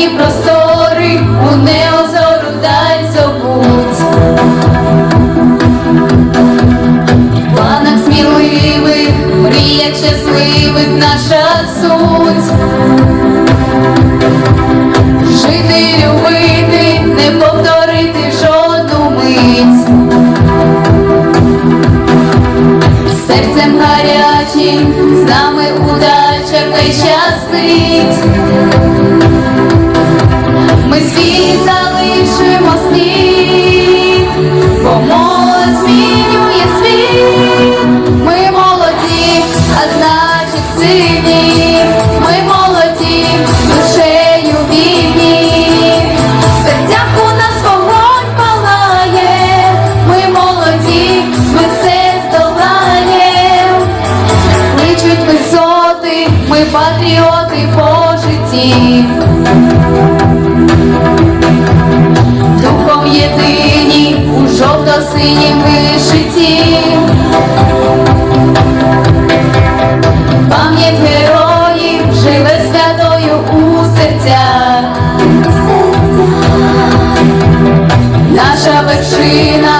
синій простори, у неозору даль забудь. В планах сміливих, мріях щасливих наша суть. Жити, любити, не повторити жодну мить. Серцем гарячим з нами удача нещастить світ залишимо слід, бо молодь змінює світ, ми молоді, а значить сильні, ми молоді, душею вільні, в серцях у нас вогонь палає, ми молоді, ми все здолаємо, кличуть висоти, ми патріоти по житті. Синім вишиті. Пам'ять героїв живе святою у серцях. Наша вершина